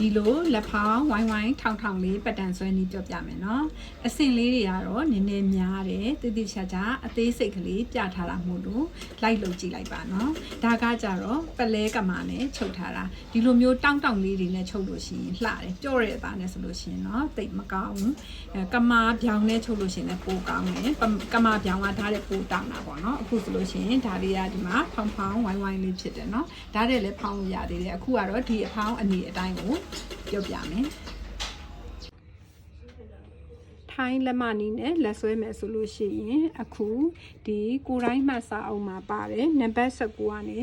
ဒီလိုလက်ဖောင်းဝိုင်းဝိုင်းထောင်ထောင်လေးပတ်တန်ဆွဲနေပြောပြမယ်နော်အစင်လေးတွေကတော့နည်းနည်းများတယ်တိတိကျကျအသေးစိတ်ကလေးပြထားတာမို့လို့လိုက်လုပ်ကြည့်လိုက်ပါနော်ဒါကကြတော့ပလဲကမာနဲ့ချုပ်ထားတာဒီလိုမျိုးတောင်းတောင်းလေးတွေနဲ့ချုပ်လို့ရှိရင်လှတယ်ကြော့တဲ့အသားနဲ့ဆိုလို့ရှိရင်နော်တိတ်မကောင်းဘူးအဲကမာပြောင်နဲ့ချုပ်လို့ရှိရင်လည်းပိုကောင်းတယ်ပကမာပြောင်ကဓာတ်တဲ့ပိုတောင်းတာပေါ့နော်အခုဆိုလို့ရှိရင်ဒါတွေကဒီမှာဖောင်းဖောင်းဝိုင်းဝိုင်းလေးဖြစ်တယ်နော်ဓာတ်တဲ့လည်းဖောင်းလို့ရသေးတယ်အခုကတော့ဒီအဖောင်းအနေအတိုင်းကိုပြောပြမယ်ထိုင်းလက်မနီးနဲ့လက်ဆွဲမယ်ဆိုလို့ရှိရင်အခုဒီကိုတိုင်းမှတ်စာအုပ်မှာပါတယ်နံပါတ်19ကနေ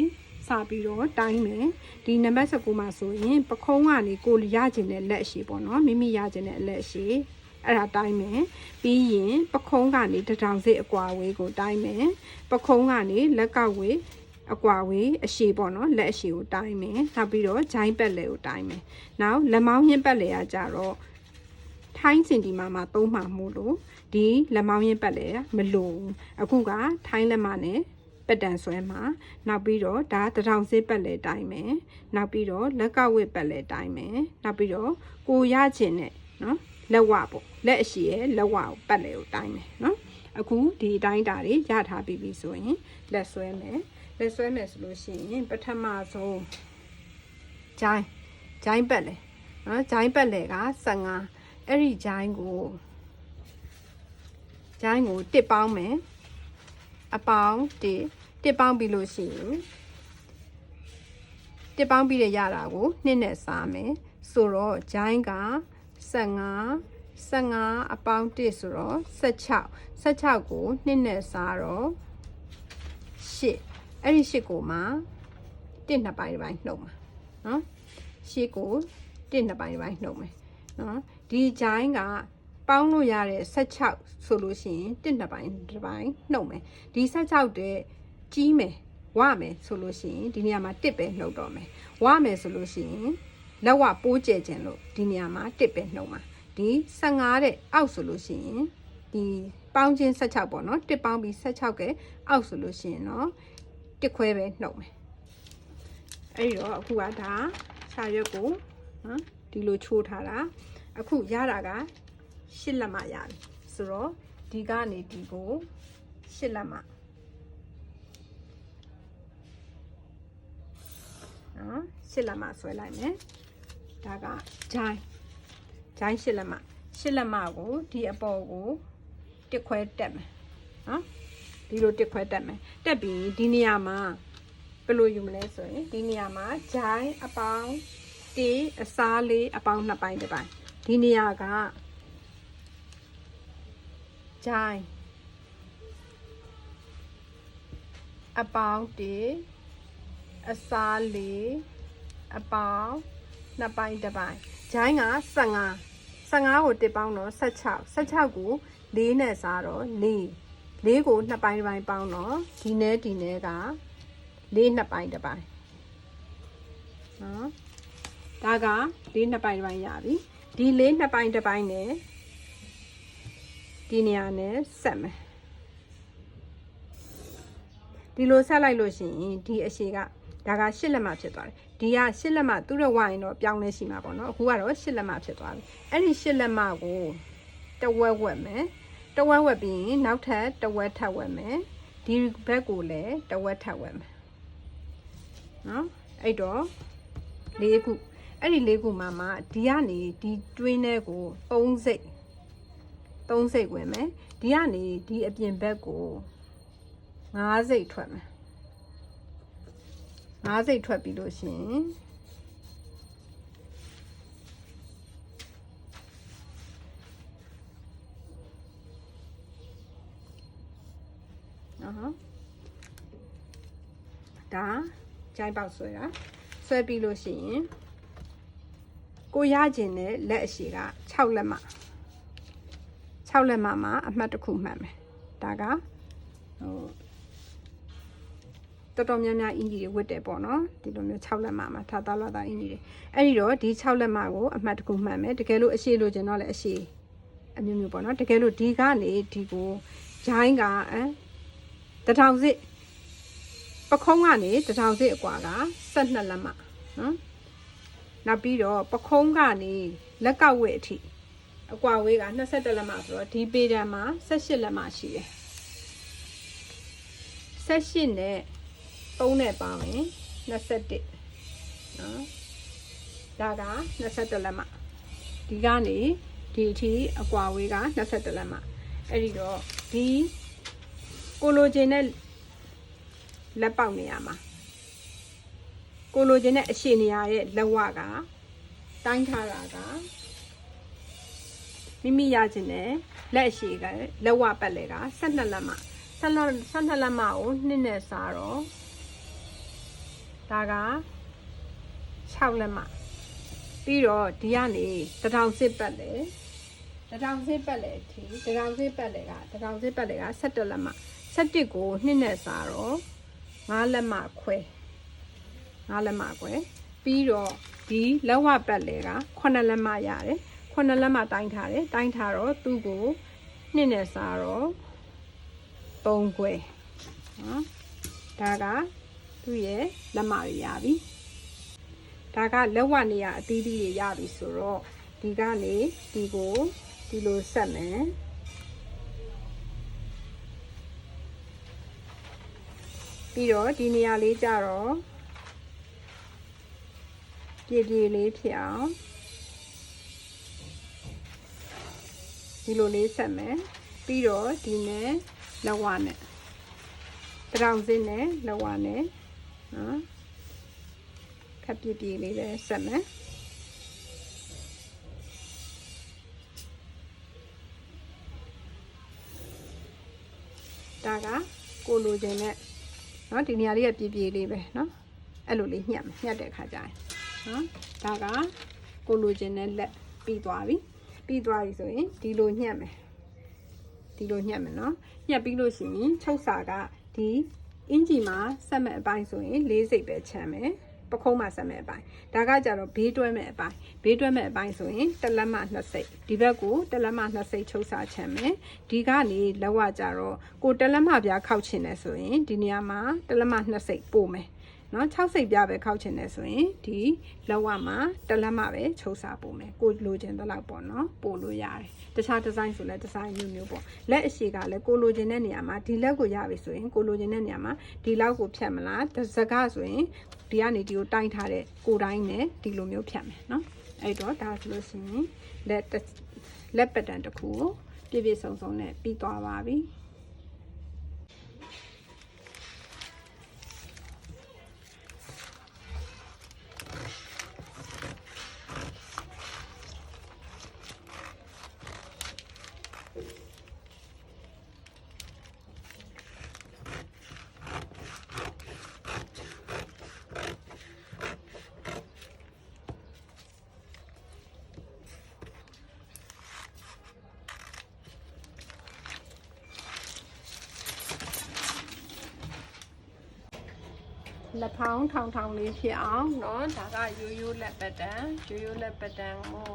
စပြီးတော့တိုင်းမယ်ဒီနံပါတ်19မှာဆိုရင်ပခုံးကနေကိုရကျင်တဲ့လက်အရှိပေါ့နော်မိမိရကျင်တဲ့လက်အရှိအဲ့ဒါတိုင်းမယ်ပြီးရင်ပခုံးကနေတထောင်စစ်အကွာဝေးကိုတိုင်းမယ်ပခုံးကနေလက်ကောက်ဝေး အကွာဝေးအရှိပေါ့နော်လက်အရှိကိုတိုင်းမယ်နောက်ပြီးတော့ဂျိုင်းပက်လေကိုတိုင်းမယ်နောက်လက်မောင်းရင်းပက်လေကကြတော့ထိုင်းစင်တီမာမှာသုံးမှာမို့လို့ဒီလက်မောင်းရင်ပတ်လဲမလို့အခုကထိုင်းလက်မနဲ့ပက်တန်ဆွဲမှာနောက်ပြီးတော့ဒါတထောင်စစ်ပတ်လဲတိုင်းမယ်နောက်ပြီးတော့လက်ကောက်ဝစ်ပတ်လဲတိုင်းမယ်နောက်ပြီးတော့ကိုရချင်နဲ့နော်လက်ဝပေါ့လက်အရှိရဲ့လက်ဝကိုပတ်လဲကိုတိုင်းမယ်နော်အခုဒီအတိုင်းတာတွေရထားပြီးပြီဆိုရင်လက်ဆွဲမယ် လက်ဆွဲမယ်ဆိုလို့ရှိရင်ပထမဆုံးဂျိုင်းဂျိုင်းပတ်လဲနော်ဂျိုင်းပတ်လဲက15အဲ့ဒီဂျိုင်းကိုဂျိုင်းကိုတစ်ပေါင်းမယ်အပေါင်းတစ်တစ်ပေါင်းပြီးလို့ရှိရင်တစ်ပေါင်းပြီးရရတာကိုနှစ်နဲ့စားမယ်ဆိုတော့ဂျိုင်းက15 15အပေါင်းတစ်ဆိုတော့16 16ကိုနှစ်နဲ့စားတော့8 အဲ့ဒီ8ကိုမှတစ်နှစ်ပိုင်းတစ်ပိုင်းနှုတ်မှာနော်8ကိုတစ်နှစ်ပိုင်းတစ်ပိုင်းနှုတ်မယ်နော်ဒီဂျိုင်းကပေါင်းလို့ရတဲ့16ဆိုလို့ရှိရင်တစ်နှစ်ပိုင်းတစ်ပိုင်းနှုတ်မယ်ဒီ16တဲ့ကြီးမယ်ဝမယ်ဆိုလို့ရှိရင်ဒီနေရာမှာတစ်ပဲနှုတ်တော့မယ်ဝမယ်ဆိုလို့ရှိရင်လက်ဝပိုးကျဲခြင်းလို့ဒီနေရာမှာတစ်ပဲနှုတ်မှာဒီ15တဲ့အောက်ဆိုလို့ရှိရင်ဒီပေါင်းခြင်း16ပေါ့နော်တစ်ပေါင်းပြီး16ကဲအောက်ဆိုလို့ရှိရင်เนาะ တစ်ခွဲပဲနှုတ်မယ်အဲ့ဒီတော့အခုကဒါခြာရွက်ကိုနော်ဒီလိုချိုးထားတာအခုရတာကရှစ်လက်မရပြီဆိုတော့ဒီကနေဒီကိုရှစ်လက်မနော်ရှစ်လက်မဆွဲလိုက်မယ်ဒါကဂျိုင်းဂျိုင်းရှစ်လက်မရှစ်လက်မကိုဒီအပေါ်ကိုတစ်ခွဲတက်မယ်နော် ဒီလိုတစ်ခွဲတက်မယ်တက်ပြီးဒီနေရာမှာဘယ်လိုယူမလဲဆိုရင်ဒီနေရာမှာဂျိုင်းအပေါင်းတေးအစားလေးအပေါင်းနှစ်ပိုင်းတစ်ပိုင်းဒီနေရာကဂျိုင်းအပေါင်းတေးအစားလေးအပေါင်းနှစ်ပိုင်းတစ်ပိုင်းဂျိုင်းက15 15ကိုတစ်ပေါင်းတော့16 16ကို4နဲ့စားတော့4 4ကိုနှစ်ပိုင်းတစ်ပိုင်းပေါင်းတော့ဒီနဲ့ဒီနဲ့က4နှစ်ပိုင်းတစ်ပိုင်းနော်ဒါက4နှစ်ပိုင်းတစ်ပိုင်းရပြီဒီ4နှစ်ပိုင်းတစ်ပိုင်းနဲ့ဒီနေရာနဲ့ဆက်မယ်ဒီလိုဆက်လိုက်လို့ရှိရင်ဒီအရှိကဒါကရှစ်လက်မဖြစ်သွားတယ်ဒီကရှစ်လက်မသူ့ရဲ့ဝိုင်းတော့ပြောင်းလဲရှိမှာပေါ့နော်အခုကတော့ရှစ်လက်မဖြစ်သွားပြီအဲ့ဒီရှစ်လက်မကိုတဝက်ဝက်မယ် တဝက်ဝက်ပြီးရင်နောက်ထပ်တဝက်ထပ်ဝက်မယ်ဒီဘက်ကိုလည်းတဝက်ထပ်ဝက်မယ်နော်အဲ့တော့လေးခုအဲ့ဒီလေးခုမှာမှဒီကနေဒီတွင်းထဲကို3စိတ်3စိတ်ဝင်မယ်ဒီကနေဒီအပြင်ဘက်ကို5စိတ်ထွက်မယ်5စိတ်ထွက်ပြီးလို့ရှိရင် ဒါကြိုက်ပေါက်ဆွဲတာဆွဲပြီးလို့ရှိရင်ကိုရကျင်တဲ့လက်အရှိက6လက်မ6လက်မမှာအမှတ်တစ်ခုမှတ်မယ်ဒါကဟိုတော်တော်များများအင်ဂျီတွေဝတ်တယ်ပေါ့နော်ဒီလိုမျိုး6လက်မမှာထားသားလာတာအင်ဂျီတွေအဲ့ဒီတော့ဒီ6လက်မကိုအမှတ်တစ်ခုမှတ်မယ်တကယ်လို့အရှိလို့ကျင်တော့လည်းအရှိအမျိုးမျိုးပေါ့နော်တကယ်လို့ဒီကနေဒီကိုဂျိုင်းကအဲတထောင်စစ် ပခုံးကနေတထောင်စစ်အကွာက12လက်မနော်နောက်ပြီးတော့ပခုံးကနေလက်ကောက်ဝဲအထိအကွာဝေးက22လက်မဆိုတော့ဒီပေတံမှာ18လက်မရှိတယ်18နဲ့3နဲ့ပါမယ်21နော်ဒါက21လက်မဒီကနေဒီအထိအကွာဝေးက21လက်မအဲ့ဒီတော့ဒီကိုလိုချင်တဲ့ လက်ပေါက်နေရာမှာကိုလိုချင်တဲ့အရှိနေရာရဲ့လက်ဝကတိုင်းထားတာကမိမိရခြင်းနဲ့လက်အရှိကလက်ဝပတ်လေက12လက်မ12 12လက်မကိုနှစ်နဲ့စားတော့ဒါက6လက်မပြီးတော့ဒီကနေတထောင်စစ်ပတ်လေတထောင်စစ်ပတ်လေအထိတထောင်စစ်ပတ်လေကတထောင်စစ်ပတ်လေက17လက်မ17ကိုနှစ်နဲ့စားတော့ 9လက်မခွဲ9လက်မခွဲပြီးတော့ဒီလက်ဝပတ်လေက9လက်မရတယ်9လက်မတိုင်းထားတယ်တိုင်းထားတော့သူ့ကိုနှစ်နဲ့စားတော့3ခွဲနော်ဒါကသူ့ရဲ့လက်မတွေရပြီဒါကလက်ဝနေရအသီးသီးတွေရပြီဆိုတော့ဒီကနေဒီကိုဒီလိုဆက်မယ် ပြီးတော့ဒီနေရာလေးကြတော့ပြေပြေလေးဖြစ်အောင်ဒီလိုလေးဆက်မယ်ပြီးတော့ဒီနဲ့လက်ဝနဲ့တရောင်စင်းနဲ့လက်ဝနဲ့နော်ခပ်ပြေပြေလေးပဲဆက်မယ်ဒါကကိုလိုချင်တဲ့ နော်ဒီနေရာလေးကပြေးပြေးလေးပဲနော်အဲ့လိုလေးညှက်ညှက်တဲ့ခါကျရင်နော်ဒါကကိုလိုချင်တဲ့လက်ပြီးသွားပြီပြီးသွားပြီဆိုရင်ဒီလိုညှက်မယ်ဒီလိုညှက်မယ်နော်ညှက်ပြီးလို့ရှိရင်ချုပ်စာကဒီအင်ဂျီမှာဆက်မဲ့အပိုင်းဆိုရင်၄စိတ်ပဲချမ်းမယ် ပခုံးမှာဆက်မဲ့အပိုင်းဒါကကြတော့ဘေးတွဲမဲ့အပိုင်းဘေးတွဲမဲ့အပိုင်းဆိုရင်တစ်လက်မနှစ်စိတ်ဒီဘက်ကိုတစ်လက်မနှစ်စိတ်ချုပ်စာချမ်းမယ်ဒီကနေလောက်ဝကြတော့ကိုတစ်လက်မပြားခောက်ချင်တယ်ဆိုရင်ဒီနေရာမှာတစ်လက်မနှစ်စိတ်ပို့မယ်နော်6စိတ်ပြပဲခောက်ချင်တယ်ဆိုရင်ဒီလောက်ဝမှာတစ်လက်မပဲချုပ်စာပို့မယ်ကိုလိုချင်တဲ့လောက်ပေါ့နော်ပို့လို့ရတယ်တခြားဒီဇိုင်းဆိုလဲဒီဇိုင်းမျိုးမျိုးပေါ့လက်အရှိကလည်းကိုလိုချင်တဲ့နေရာမှာဒီလက်ကိုရပြီဆိုရင်ကိုလိုချင်တဲ့နေရာမှာဒီလောက်ကိုဖြတ်မလားတစ်စကားဆိုရင် ဒီကနေဒီကိုတိုင်းထားတဲ့ကိုတိုင်းနဲ့ဒီလိုမျိုးဖြတ်မယ်နော်အဲ့တော့ဒါဆိုလို့ရှိရင်လက်လက်ပတန်တစ်ခုကိုပြည့်ပြည့်စုံစုံနဲ့ပြီးသွားပါပြီ လက်ဖောင်းထောင်ထောင်လေးဖြစ်အောင်เนาะဒါကရိုးရိုးလက်ပတန်ရိုးရိုးလက်ပတန်ကို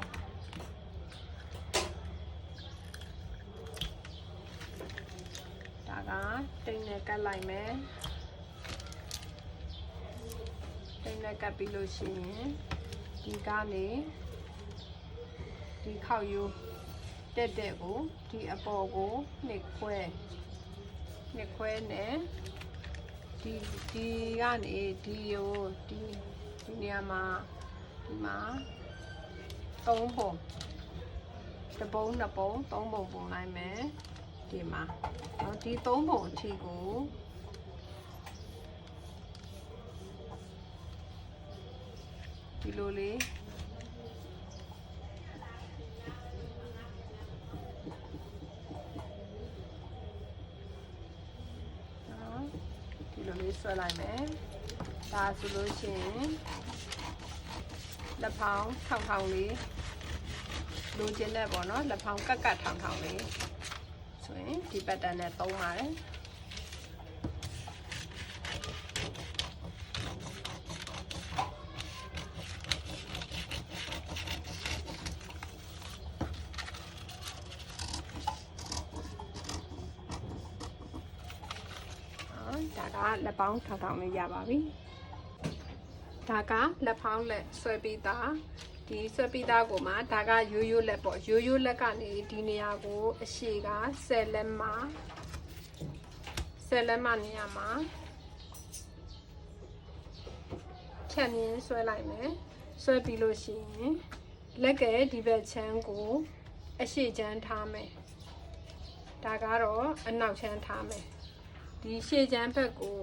ဒါကတိတ်နဲ့ကတ်လိုက်မယ်တိတ်နဲ့ကတ်ပြီးလို့ရှိရင်ဒီကနေဒီခောက်ရိုးတက်တက်ကိုဒီအပေါ်ကိုနှစ်ခွဲနှစ်ခွဲနဲ့ ဒီဒီကနေဒီကိုဒီဒီနေရာမှာဒီမှာသုံးပုံတစ်ပုံနှစ်ပုံသုံးပုံပုံလိုက်မယ်ဒီမှာနော်ဒီသုံးပုံအထိကိုဒီလိုလေး ဆွဲလိုက်မယ်ဒါဆိုလို့ရှိရင်လက်ဖောင်းထောင်ထောင်လေးလိုချင်တဲ့ပေါ့နော်လက်ဖောင်းကတ်ကတ်ထောင်ထောင်လေးဆိုရင်ဒီပတ်တန်နဲ့သုံးပါတယ်ဒါကလက် ပေါင်းထောင်ထောင်လေးရပါပြီဒါကလက်ဖောင်းလက်ဆွဲပြီးသားဒီဆွဲပြီးသားကိုမှဒါကရိုးရိုးလက်ပေါ့ရိုးရိုးလက်ကနေဒီနေရာကိုအရှိက10လက်မှ10လက်မှနေရာမှာဖြတ်မြင်းဆွဲလိုက်မယ်ဆွဲပြီးလို့ရှိရင်လက်ကဲဒီဘက်ချမ်းကိုအရှိချမ်းထားမယ်ဒါကတော့အနောက်ချမ်းထားမယ်ဒီရှေ့ချမ်းဘက်ကို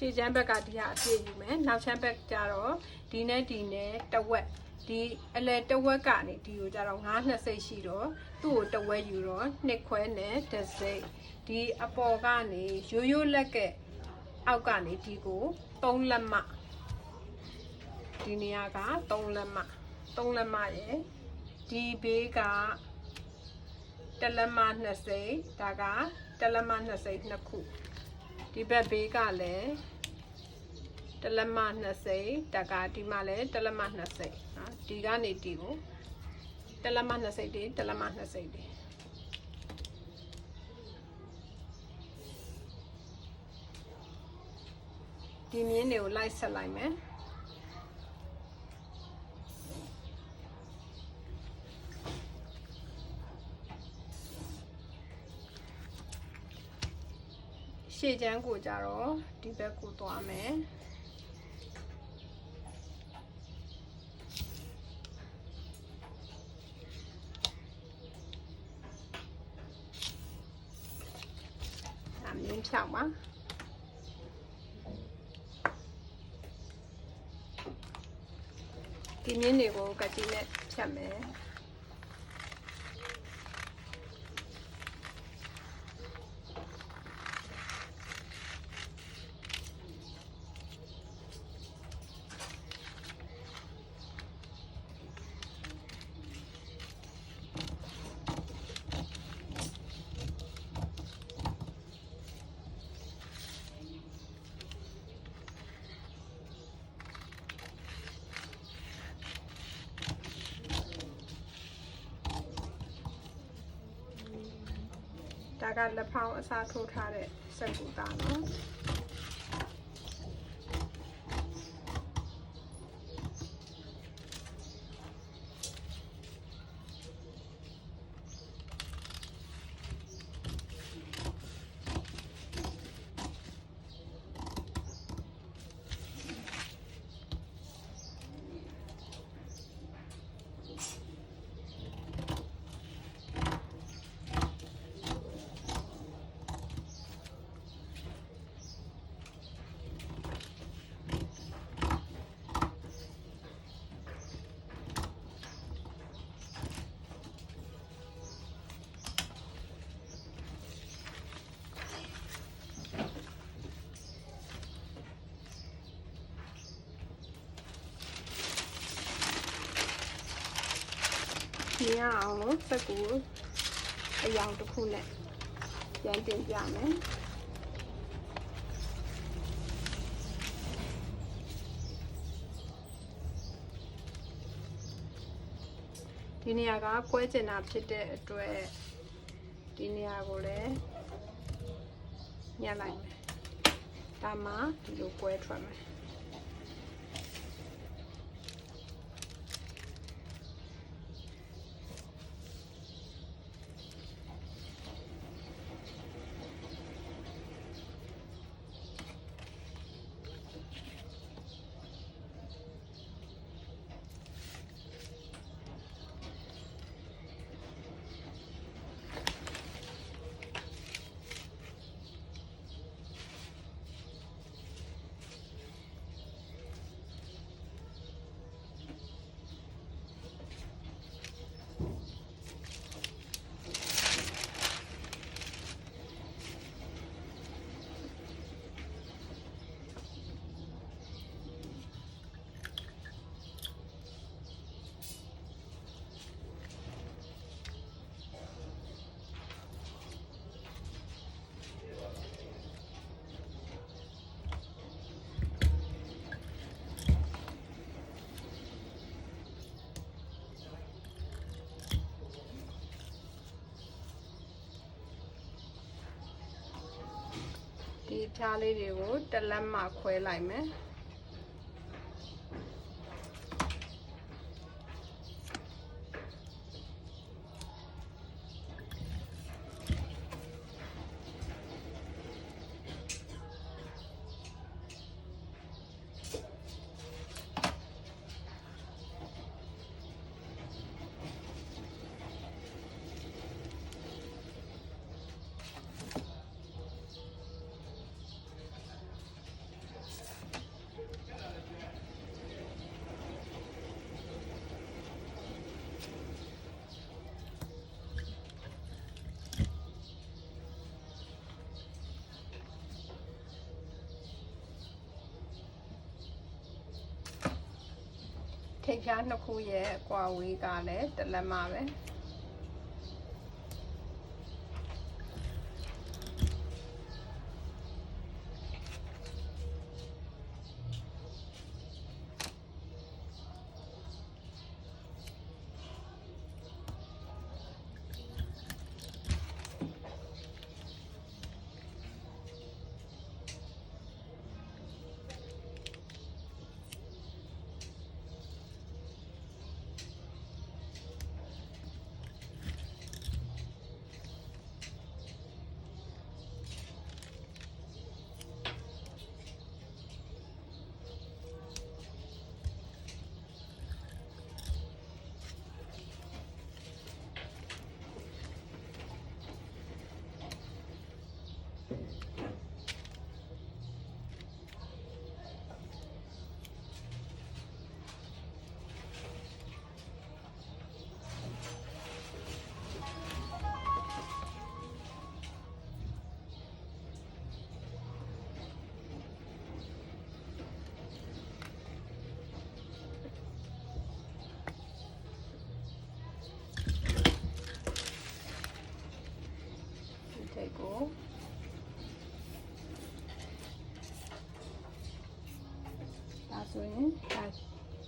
ရှေ့ချမ်းဘက်ကဒီဟာအပြည့်ယူမယ်နောက်ချမ်းဘက်ကျတော့ဒီနဲ့ဒီနဲ့တဝက်ဒီအလဲတဝက်ကနေဒီကိုကျတော့9နှစ်စိတ်ရှိတော့သူ့ကိုတဝက်ယူတော့နှစ်ခွဲနဲ့တစ်စိတ်ဒီအပေါ်ကနေရိုးရိုးလက်ကအောက်ကနေဒီကို3လက်မဒီနေရာက3လက်မ3လက်မရယ်ဒီဘေးကတလက်မ2စိတ်ဒါကတလက်မ2စိတ်နှစ်ခုဒီဘက်ဘေးကလည်း တလက်မ20တကဒီမှာလည်းတလက်မ20နော်ဒီကနေဒီကိုတလက်မ20တွေတလက်မ20တွေဒီမြင်းတွေကိုလိုက်ဆက်လိုက်မယ်ရှေ့ချမ်းကိုကြတော့ဒီဘက်ကိုသွားမယ်အ မြင်ဖြောက်ပါဒီမြင်းတွေကိုကတိနဲ့ဖြတ်မယ် ဒါကလက်ဖောင်းအစားထိုးထားတဲ့စက်ကူတာနော် မြင်ရအောင်လို့စက်ကူအယောင်တစ်ခုနဲ့ပြန်တင်ပြမယ်ဒီနေရာကကွဲကျင်တာဖြစ်တဲ့အတွက်ဒီနေရာကိုလည်းညှက်လိုက်မယ်ဒါမှဒီလိုကွဲထွက်မယ် ဖြားလေးတွေကိုတစ်လက်မှခွဲလိုက်မယ် ထိပ်ဖြားနှစ်ခုရဲ့အကွာဝေးကလည်းတစ်လက်မှပဲ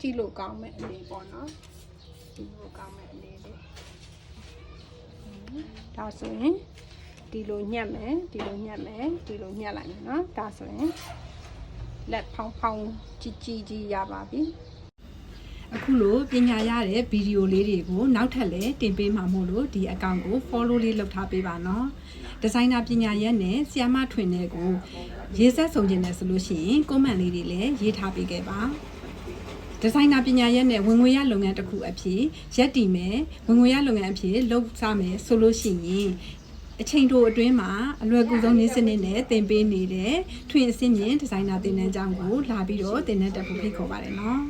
ကြည့်လို့ကောင်းမဲ့အနေပေါ့နော်ကြည့်လို့ကောင်းမဲ့အနေလေးဒါဆိုရင်ဒီလိုညက်မယ်ဒီလိုညက်မယ်ဒီလိုညက်လိုက်မယ်နော်ဒါဆိုရင်လက်ဖောင်းဖောင်းကြီးကြီးကြီးရပါပြီအခုလိုပညာရတဲ့ဗီဒီယိုလေးတွေကိုနောက်ထပ်လည်းတင်ပေးမှာမို့လို့ဒီအကောင့်ကို follow လေးလုပ်ထားပေးပါနော်ဒီဇိုင်နာပညာရက်နဲ့ဆီယမထွင်တဲ့ကိုရေးဆက်ဆောင်ခြင်းနဲ့ဆိုလို့ရှိရင် comment လေးတွေလည်းရေးထားပေးခဲ့ပါ ဒီဇိုင်နာပညာရက်နဲ့ဝင်ငွေရလုပ်ငန်းတစ်ခုအဖြစ်ရက်တည်မယ်ဝင်ငွေရလုပ်ငန်းအဖြစ်လုပ်စားမယ်ဆိုလို့ရှိရင်အချိန်တိုအတွင်းမှာအလွယ်ကူဆုံးနည်းစနစ်နဲ့သင်ပေးနေတဲ့ထွင်အစင်းမြင့်ဒီဇိုင်နာသင်တန်းကျောင်းကိုလာပြီးတော့သင်တန်းတက်ဖို့ဖိတ်ခေါ်ပါတယ်နော်